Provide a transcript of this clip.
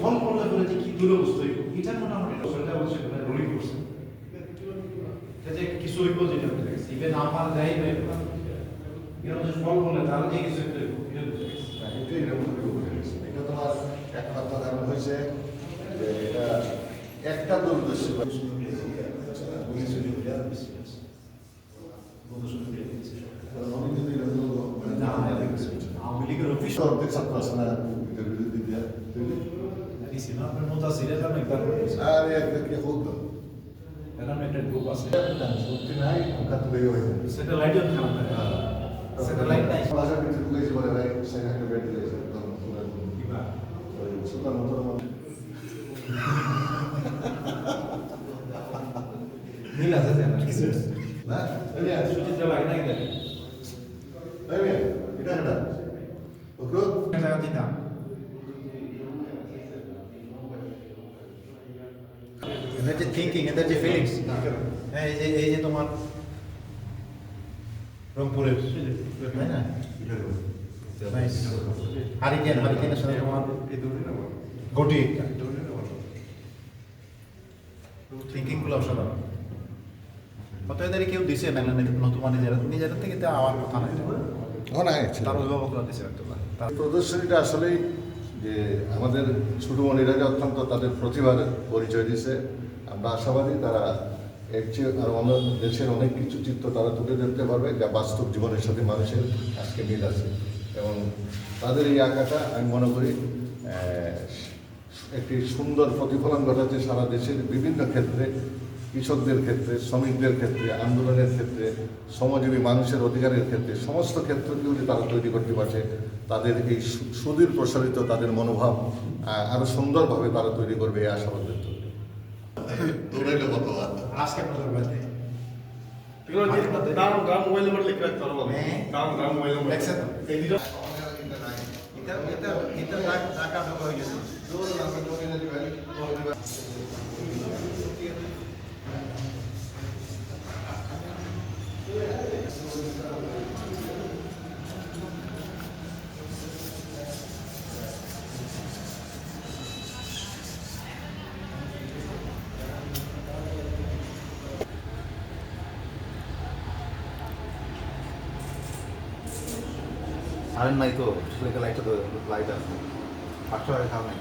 ফল যে কি দুরবস্থা এটা সরকার অবশ্যই রোলিং করছে কিছু হইব যেটা ইভেন আমার দেয় এরকম যে ফল করলে তারা যে কিছু একটা এটাই। এটা তোমার একমাত্র কারণ হয়েছে। যে এটা একটা না? আওয়ামী লীগের অফিস ছাত্র আছে না? না আপনার মতো আছে এটা আমি একবার বলছি আর। এরকম একটা গ্রুপ আছে। সত্যি নাই ওখান থেকে হয়ে যায় স্যাটেলাইটও খারাপ মিল আছে না কিছু না এই মেয়ে, সুচিত্রা লাগে না কি এই মেয়ে, এটা এটা ওকে টাকা দিতাম এদের যে থিঙ্কিং ফিলিংস হ্যাঁ এই যে এই যে তোমার রংপুরের। তাই না? হারিকেন হারিকেনের সাথে তোমার গটি থিঙ্কিংগুলো অসাধারণ। হয়তো এদের কেউ দিছে না নতুন মানে যারা নিজেদের থেকে তো আমার কথা নাই। তার অভিভাবকরা দিছে। প্রদর্শনীটা আসলেই যে আমাদের ছোট মনিরা যে অত্যন্ত তাদের প্রতিভার পরিচয় দিছে আমরা আশাবাদী তারা এর চেয়ে আর অন্য দেশের অনেক কিছু চিত্র তারা তুলে ধরতে পারবে, যা বাস্তব জীবনের সাথে মানুষের আজকে মিল আছে। এবং তাদের এই আঁকাটা আমি মনে করি একটি সুন্দর প্রতিফলন ঘটাচ্ছে সারা দেশের বিভিন্ন ক্ষেত্রে, কৃষকদের ক্ষেত্রে, শ্রমিকদের ক্ষেত্রে, আন্দোলনের ক্ষেত্রে, শ্রমজীবী মানুষের অধিকারের ক্ষেত্রে, সমস্ত ক্ষেত্রগুলি তারা তৈরি করতে পারছে। তাদের এই সুদূর প্রসারিত তাদের মনোভাব আরও সুন্দরভাবে তারা তৈরি করবে এই আশাবাদ No me. Ask a preguntar. Pero el current নাই তো লাইটটা লাইট আছে। পাঁচশো টাকা খাওয়া নাই।